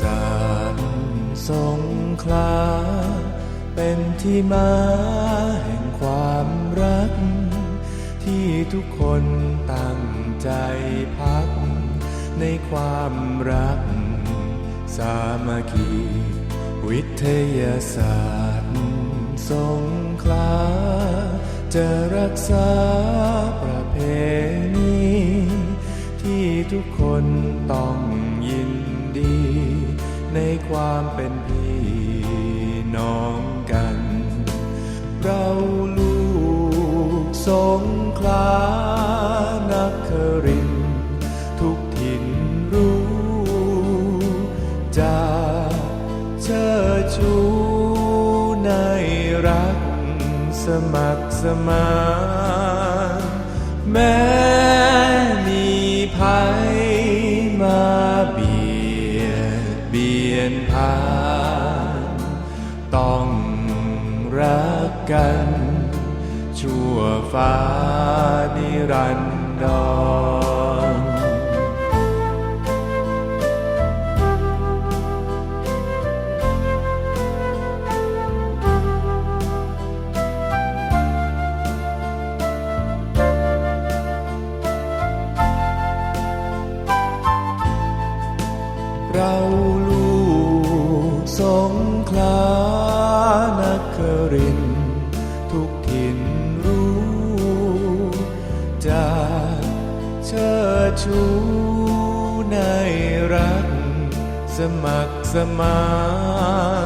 ศาสตร์สงขลา เป็นที่มาแห่งความรัก ที่ทุกคนตั้งใจพัก ในความรัก สามัคคี วิทยาศาสตร์สงขลา จะรักษาประเพณี ความเป็นพี่น้องกัน เราลูกสงขลานักคริน ทุกถิ่นรู้ จะเชิดชูในรักสมัครสมานแม้มีภัย ต้องรักกัน ชั่วฟ้านิรันดร สงขลานครินทุกถิ่นรู้จะเชิดชูในรักสมัครสมาน